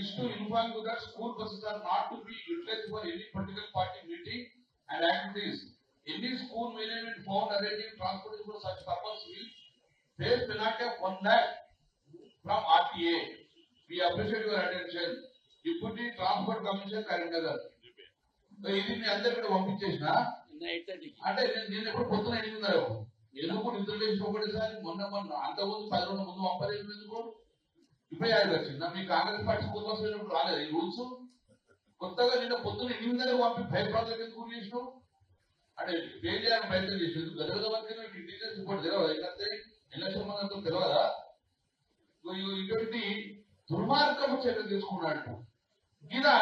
inform you that school buses are not to be utilized for any political party meeting and activities. Any school management found arranging transportation for such purpose will face penalty of one lakh from RTA. We appreciate your attention. Deputy Transport Commissioner Karimnagar. So ఇది మీ అందరు కూడా పంపించేసిన అంటే నేను నేను ఎప్పుడు పొద్దున ఎనిమిదిన్నర ఎందుకు నిద్ర లేచి ఒకటిసారి మొన్న మొన్న అంత ముందు పది రోజుల ముందు పంపలేదు ఎందుకు ఇప్పుడే అది వచ్చిందా? మీ కాంగ్రెస్ పార్టీ స్కూల్ బస్ రాలేదు. ఈ రూల్స్ కొత్తగా నిన్న పొద్దున ఎనిమిదిన్నర పంపి భయపడలేదు ఎందుకు చేసినావు? అంటే ఫెయిల్ చేయాలని ప్రయత్నం చేసేది గదగద వరకు డీటెయిల్స్ ఇప్పుడు తెలియదు ఎందుకంటే ఎలక్షన్ మనతో తెలియదా ఇటువంటి దుర్మార్గము చర్య తీసుకున్నాడు. గీదా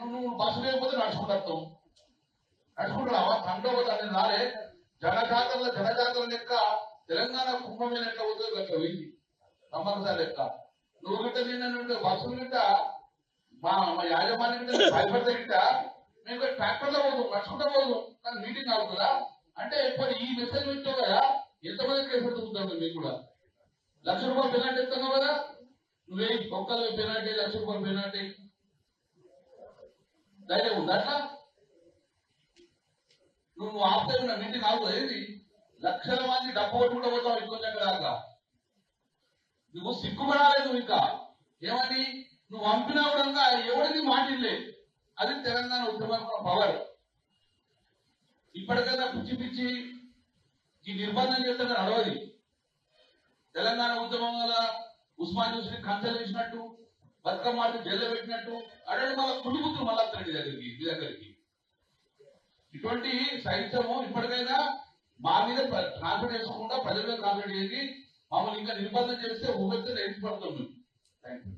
నువ్వు నువ్వు బస్సు లేకపోతే నడుచుకుంటావు నడుచుకుంటున్నావా తండ్రి అని రాలే. జనజాతరలో జనజాతర లెక్క తెలంగాణ కుంభమైన లెక్క పోతుంది గట్ల పోయింది. నమ్మకసారి లెక్క. నువ్వు గిట్ట నేను బస్సులు గిట్ట మా మా యాజమాన్యం గిట్ట భయపడితే గిట్ట మేము ట్రాక్టర్లో పోదు నడుచుకుంటా పోదు కానీ మీటింగ్ అవుతుందా అంటే ఇప్పుడు ఈ మెసేజ్ పెట్టావు కదా ఎంతమంది కేసు పెట్టుకుంటావు మీకు కూడా. లక్ష రూపాయలు పెనాల్టీ ఇస్తున్నావు కదా. నువ్వే ఒక్కరు పెనాల్టీ లక్ష రూపాయలు పెనాల్టీ ధైర్యం ఉందా అట్లా? నువ్వు ఆపితే మీటింగ్ ఆగుతుంది ఏంది? లక్షల మంది డబ్బు కొట్టి పోతావు ఇంకొంచెం అక్కడ దాకా నువ్వు సిగ్గుపడాలేదు ఇంకా. ఏమని? నువ్వు పంపినా కూడా ఎవరికి మాటిల్లే అది తెలంగాణ ఉద్యమం పవర్. ఇప్పటికైనా పిచ్చి పిచ్చి ఈ నిర్బంధం చేస్తే నడవది. తెలంగాణ ఉద్యమం వల్ల ఉస్మాన్ యూసుని కంచెలు వేసినట్టు బతుకమ్మ జైల్లో పెట్టినట్టు అడగడం మళ్ళీ కుడి బుద్ధులు మళ్ళీ వస్తాడు దగ్గరికి మీ దగ్గరికి. ఇటువంటి సైన్సము ఇప్పటికైనా మా మీద కాన్ఫిడెన్స్ కాకుండా ప్రజల మీద కాన్ఫిడెంట్ చేసి మమ్మల్ని ఇంకా నిర్బంధం చేస్తే ఊపెత్తే నేర్చుకుంటాం మేము థ్యాంక్ యూ